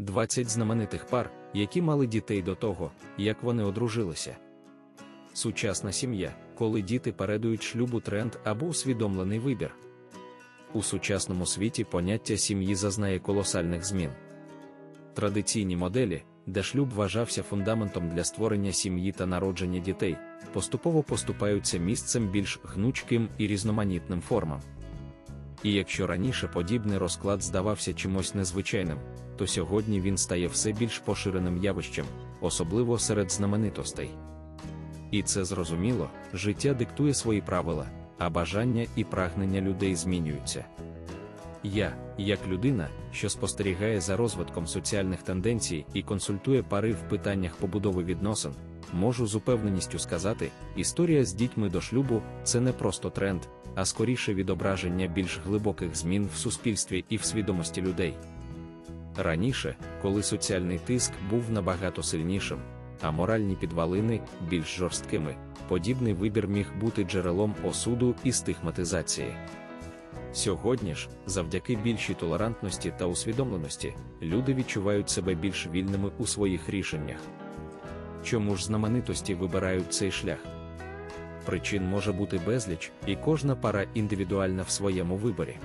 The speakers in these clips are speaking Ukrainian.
20 знаменитих пар, які мали дітей до того, як вони одружилися. Сучасна сім'я, коли діти передують шлюбу тренд або усвідомлений вибір. У сучасному світі поняття сім'ї зазнає колосальних змін. Традиційні моделі, де шлюб вважався фундаментом для створення сім'ї та народження дітей, поступово поступаються місцем більш гнучким і різноманітним формам. І якщо раніше подібний розклад здавався чимось незвичайним, то сьогодні він стає все більш поширеним явищем, особливо серед знаменитостей. І це зрозуміло, життя диктує свої правила, а бажання і прагнення людей змінюються. Я, як людина, що спостерігає за розвитком соціальних тенденцій і консультує пари в питаннях побудови відносин, можу з упевненістю сказати, історія з дітьми до шлюбу це не просто тренд, а скоріше відображення більш глибоких змін в суспільстві і в свідомості людей. Раніше, коли соціальний тиск був набагато сильнішим, а моральні підвалини більш жорсткими, подібний вибір міг бути джерелом осуду і стигматизації. Сьогодні ж, завдяки більшій толерантності та усвідомленості, люди відчувають себе більш вільними у своїх рішеннях. Чому ж знаменитості вибирають цей шлях? Причин може бути безліч, і кожна пара індивідуальна в своєму виборі.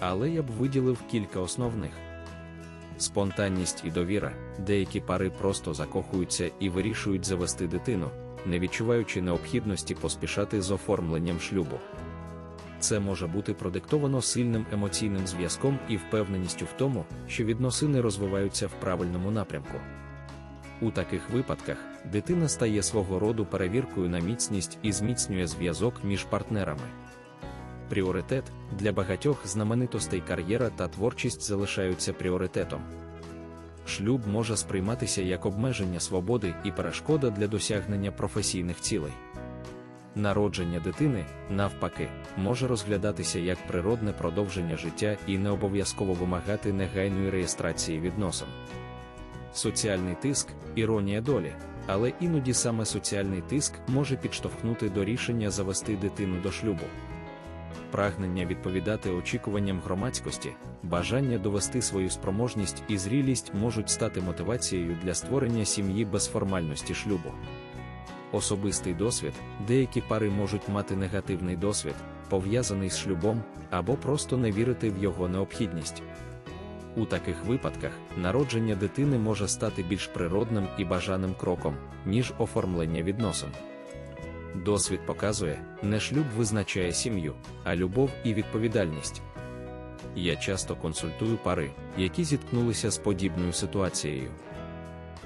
Але я б виділив кілька основних. Спонтанність і довіра, деякі пари просто закохуються і вирішують завести дитину, не відчуваючи необхідності поспішати з оформленням шлюбу. Це може бути продиктовано сильним емоційним зв'язком і впевненістю в тому, що відносини розвиваються в правильному напрямку. У таких випадках дитина стає свого роду перевіркою на міцність і зміцнює зв'язок між партнерами. Пріоритет для багатьох знаменитостей кар'єра та творчість залишаються пріоритетом. Шлюб може сприйматися як обмеження свободи і перешкода для досягнення професійних цілей. Народження дитини, навпаки, може розглядатися як природне продовження життя і не обов'язково вимагати негайної реєстрації відносин. Соціальний тиск іронія долі, але іноді саме соціальний тиск може підштовхнути до рішення завести дитину до шлюбу. Прагнення відповідати очікуванням громадськості, бажання довести свою спроможність і зрілість можуть стати мотивацією для створення сім'ї без формальності шлюбу. Особистий досвід, деякі пари можуть мати негативний досвід, пов'язаний з шлюбом, або просто не вірити в його необхідність. У таких випадках народження дитини може стати більш природним і бажаним кроком, ніж оформлення відносин. Досвід показує, не шлюб визначає сім'ю, а любов і відповідальність. Я часто консультую пари, які зіткнулися з подібною ситуацією.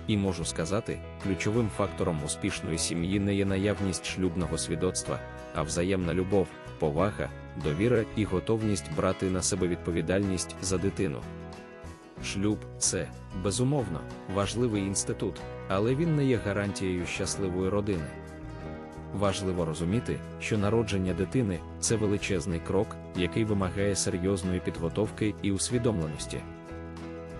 І можу сказати, ключовим фактором успішної сім'ї не є наявність шлюбного свідоцтва, а взаємна любов, повага, довіра і готовність брати на себе відповідальність за дитину. Шлюб це, безумовно, важливий інститут, але він не є гарантією щасливої родини. Важливо розуміти, що народження дитини це величезний крок, який вимагає серйозної підготовки і усвідомленості.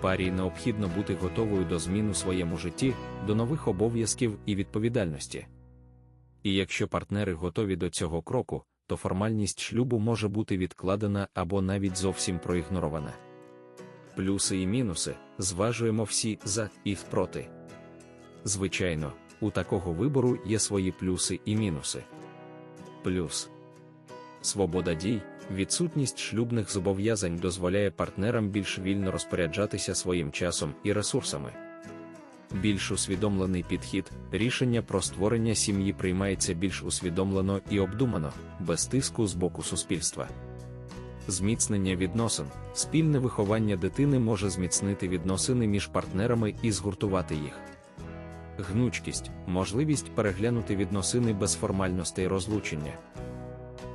Парі необхідно бути готовою до змін у своєму житті, до нових обов'язків і відповідальності. І якщо партнери готові до цього кроку, то формальність шлюбу може бути відкладена або навіть зовсім проігнорована. Плюси і мінуси зважуємо всі за і проти. Звичайно, у такого вибору є свої плюси і мінуси. Плюс свобода дій, відсутність шлюбних зобов'язань дозволяє партнерам більш вільно розпоряджатися своїм часом і ресурсами. Більш усвідомлений підхід, рішення про створення сім'ї приймається більш усвідомлено і обдумано, без тиску з боку суспільства. Зміцнення відносин, спільне виховання дитини може зміцнити відносини між партнерами і згуртувати їх. Гнучкість, можливість переглянути відносини без формальностей розлучення.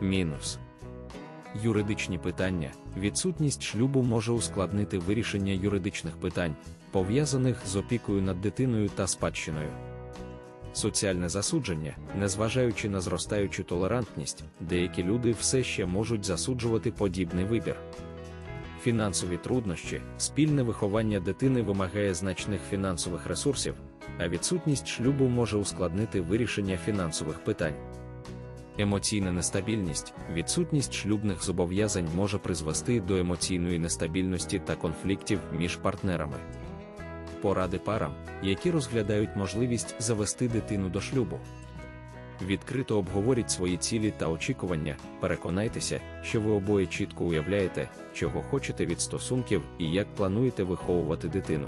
Мінус. Юридичні питання, відсутність шлюбу може ускладнити вирішення юридичних питань, пов'язаних з опікою над дитиною та спадщиною. Соціальне засудження, незважаючи на зростаючу толерантність, деякі люди все ще можуть засуджувати подібний вибір. Фінансові труднощі, спільне виховання дитини вимагає значних фінансових ресурсів, а відсутність шлюбу може ускладнити вирішення фінансових питань. Емоційна нестабільність, відсутність шлюбних зобов'язань може призвести до емоційної нестабільності та конфліктів між партнерами. Поради парам, які розглядають можливість завести дитину до шлюбу. Відкрито обговоріть свої цілі та очікування, переконайтеся, що ви обоє чітко уявляєте, чого хочете від стосунків і як плануєте виховувати дитину.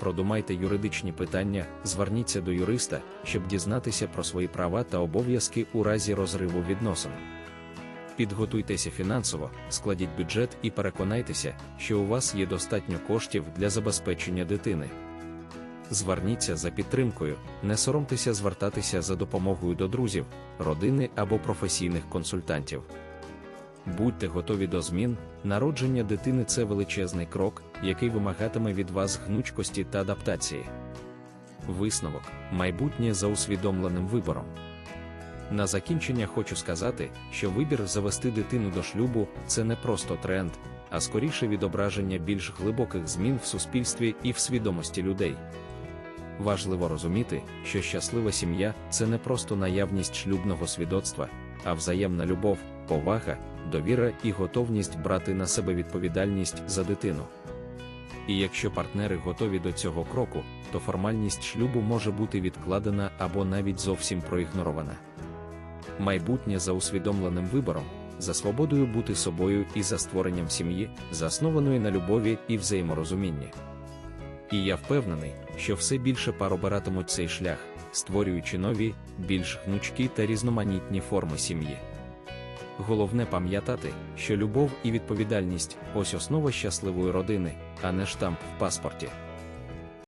Продумайте юридичні питання, зверніться до юриста, щоб дізнатися про свої права та обов'язки у разі розриву відносин. Підготуйтеся фінансово, складіть бюджет і переконайтеся, що у вас є достатньо коштів для забезпечення дитини. Зверніться за підтримкою, не соромтеся звертатися за допомогою до друзів, родини або професійних консультантів. Будьте готові до змін, народження дитини це величезний крок, який вимагатиме від вас гнучкості та адаптації. Висновок майбутнє за усвідомленим вибором. На закінчення хочу сказати, що вибір завести дитину до шлюбу це не просто тренд, а скоріше відображення більш глибоких змін в суспільстві і в свідомості людей. Важливо розуміти, що щаслива сім'я це не просто наявність шлюбного свідоцтва, а взаємна любов, повага, довіра і готовність брати на себе відповідальність за дитину. І якщо партнери готові до цього кроку, то формальність шлюбу може бути відкладена або навіть зовсім проігнорована. Майбутнє за усвідомленим вибором, за свободою бути собою і за створенням сім'ї, заснованої на любові і взаєморозумінні. І я впевнений, що все більше пар обиратимуть цей шлях, створюючи нові, більш гнучкі та різноманітні форми сім'ї. Головне пам'ятати, що любов і відповідальність ось основа щасливої родини, а не штамп в паспорті.